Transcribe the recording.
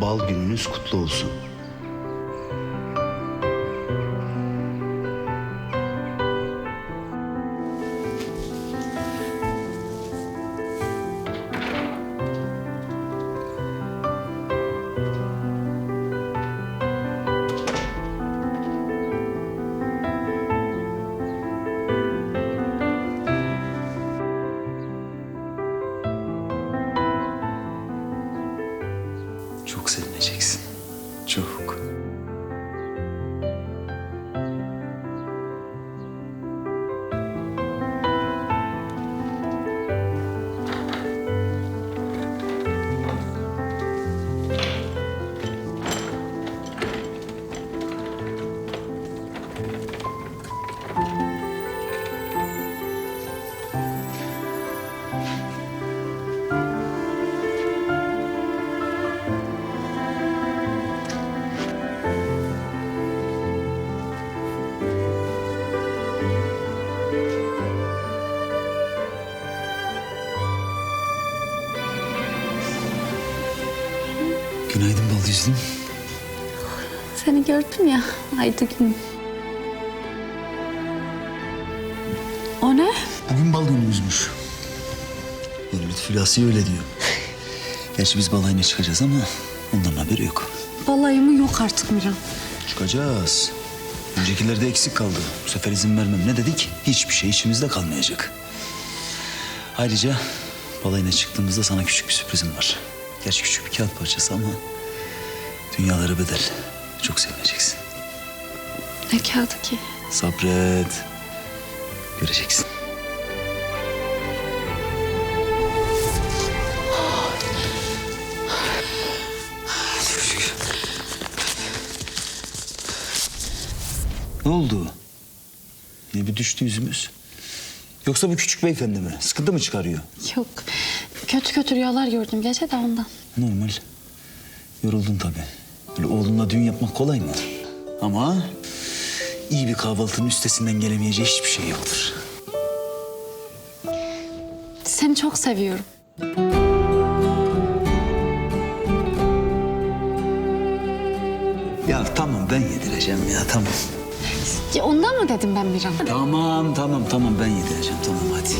Bal gününüz kutlu olsun. Çok sevineceksin. Çok. Günaydın bal yüzlüm. Seni gördüm ya Aydın. O ne? Bugün bal günümüzmüş. Yani Lütfü Asiye öyle diyor. Gerçi biz balayına çıkacağız ama onların haberi yok. Balayı mı yok artık Miran. Çıkacağız. Öncekilerde eksik kaldı. Bu sefer izin vermem. Ne dedik? Hiçbir şey içimizde kalmayacak. Ayrıca balayına çıktığımızda sana küçük bir sürprizim var. Gerçi küçük bir kağıt parçası ama dünyaları bedel. Çok sevineceksin. Ne kağıdı ki? Sabret. Göreceksin. Ne oldu? Ne bir düştü yüzümüz? Yoksa bu küçük beyefendi mi? Sıkıntı mı çıkarıyor? Yok. Kötü kötü rüyalar gördüm gece de ondan. Normal. Yoruldun tabii. Böyle oğlunla düğün yapmak kolay mı? Ama iyi bir kahvaltının üstesinden gelemeyeceği hiçbir şey yoktur. Seni çok seviyorum. Ya tamam ben yedireceğim ya tamam. Ya ondan mı dedim ben Miran? Tamam tamam tamam ben yedireceğim tamam hadi.